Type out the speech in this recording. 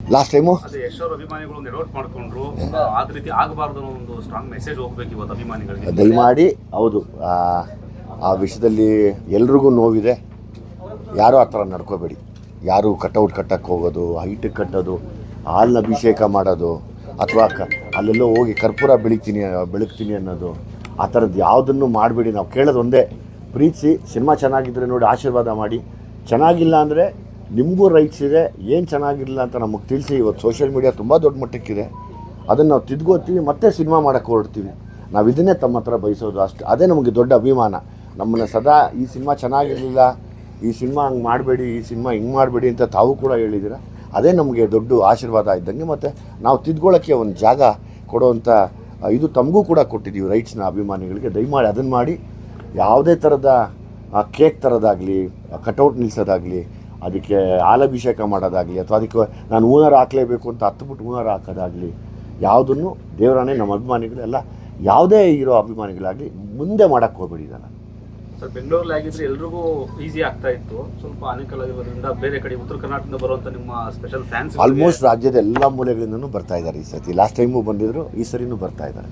Last time ಅಭಿಮಾನಿಗಳು ಎಡವಟ್ ಮಾಡ್ಕೊಂಡ್ರು. ಆದ ರೀತಿ ಆಗಬಾರ್ದು ಒಂದು ಸ್ಟ್ರಾಂಗ್ ಮೆಸೇಜ್ ಹೋಗ್ಬೇಕು ಇವತ್ತು ಅಭಿಮಾನಿಗಳಿಗೆ. ದಯಮಾಡಿ ಹೌದು. ಆ, ಆ ವಿಷಯದಲ್ಲಿ ಎಲ್ರಿಗೂ ನೋವಿದೆ. ಯಾರೂ ಆ ಥರ ನಡ್ಕೋಬೇಡಿ. ಯಾರು ಕಟೌಟ್ ಕಟ್ಟಕ್ಕೆ ಹೋಗೋದು ಹೈಟಿಗೆ ಕಟ್ಟೋದು ಹಾಲಿನ ಅಭಿಷೇಕ ಮಾಡೋದು ಅಥವಾ ಕ ಅಲ್ಲೆಲ್ಲೋ ಹೋಗಿ ಕರ್ಪೂರ ಬೆಳಿತೀನಿ ಬೆಳಗ್ತೀನಿ ಅನ್ನೋದು ಆ ಥರದ್ದು ಯಾವುದನ್ನು ಮಾಡಬೇಡಿ. ನಾವು ಕೇಳೋದು ಒಂದೇ ಪ್ರೀತಿಸಿ ಸಿನಿಮಾ ಚೆನ್ನಾಗಿದ್ದರೆ ನೋಡಿ ಆಶೀರ್ವಾದ ಮಾಡಿ. ಚೆನ್ನಾಗಿಲ್ಲ ಅಂದರೆ ನಿಮಗೂ ರೈಟ್ಸ್ ಇದೆ, ಏನು ಚೆನ್ನಾಗಿರಲಿಲ್ಲ ಅಂತ ನಮಗೆ ತಿಳಿಸಿ. ಇವತ್ತು ಸೋಷಿಯಲ್ ಮೀಡಿಯಾ ತುಂಬ ದೊಡ್ಡ ಮಟ್ಟಕ್ಕಿದೆ. ಅದನ್ನು ನಾವು ತಿದ್ಕೋತೀವಿ, ಮತ್ತೆ ಸಿನಿಮಾ ಮಾಡೋಕ್ಕೆ ಹೊರಡ್ತೀವಿ. ನಾವು ಇದನ್ನೇ ತಮ್ಮ ಹತ್ರ ಬಯಸೋದು ಅಷ್ಟು. ಅದೇ ನಮಗೆ ದೊಡ್ಡ ಅಭಿಮಾನ. ನಮ್ಮನ್ನು ಸದಾ ಈ ಸಿನಿಮಾ ಚೆನ್ನಾಗಿರಲಿಲ್ಲ, ಈ ಸಿನಿಮಾ ಹಂಗೆ ಮಾಡಬೇಡಿ, ಈ ಸಿನಿಮಾ ಹಿಂಗೆ ಮಾಡಬೇಡಿ ಅಂತ ತಾವು ಕೂಡ ಹೇಳಿದ್ದೀರ ಅದೇ ನಮಗೆ ದೊಡ್ಡ ಆಶೀರ್ವಾದ ಇದ್ದಂಗೆ ಮತ್ತು ನಾವು ತಿದ್ಕೊಳ್ಳೋಕ್ಕೆ ಒಂದು ಜಾಗ ಕೊಡುವಂಥ ಇದು ತಮಗೂ ಕೂಡ ಕೊಟ್ಟಿದ್ದೀವಿ ರೈಟ್ಸ್ನ ಅಭಿಮಾನಿಗಳಿಗೆ. ದಯಮಾಡಿ ಅದನ್ನು ಮಾಡಿ, ಯಾವುದೇ ಥರದ ಕೇಕ್ ಥರದಾಗಲಿ ಕಟೌಟ್ ನಿಲ್ಲಿಸೋದಾಗಲಿ ಅದಕ್ಕೆ ಹಾಲಭಿಷೇಕ ಮಾಡೋದಾಗಲಿ ಅಥವಾ ಅದಕ್ಕೆ ನಾನು ಓನರ್ ಹಾಕಲೇಬೇಕು ಅಂತ ಹತ್ಬಿಟ್ಟು ಓನರ್ ಹಾಕೋದಾಗಲಿ ಯಾವುದನ್ನು ದೇವರಾಣೆ ನಮ್ಮ ಅಭಿಮಾನಿಗಳೆಲ್ಲ ಯಾವುದೇ ಇರೋ ಅಭಿಮಾನಿಗಳಾಗಲಿ ಮುಂದೆ ಮಾಡೋಕ್ಕೆ ಹೋಗ್ಬೇಡಿ ಇದನ್ನು. ಸರ್ ಬೆಂಗಳೂರಲ್ಲಿ ಆಗಿದ್ರೆ ಎಲ್ರಿಗೂ ಈಸಿ ಆಗ್ತಾ ಇತ್ತು. ಸ್ವಲ್ಪ ಅನುಕೂಲ ಆಗಿರೋದ್ರಿಂದ ಬೇರೆ ಕಡೆ ಉತ್ತರ ಕರ್ನಾಟಕದಿಂದ ಬರುವಂಥ ನಿಮ್ಮ ಸ್ಪೆಷಲ್ ಫ್ಯಾನ್ಸ್ ಆಲ್ಮೋಸ್ಟ್ ರಾಜ್ಯದ ಎಲ್ಲ ಮೂಲೆಗಳಿಂದನೂ ಬರ್ತಾ ಇದ್ದಾರೆ ಈ ಸತಿ ಲಾಸ್ಟ್ ಟೈಮು ಬಂದಿದ್ರು ಈ ಸರಿನೂ ಬರ್ತಾ ಇದ್ದಾರೆ.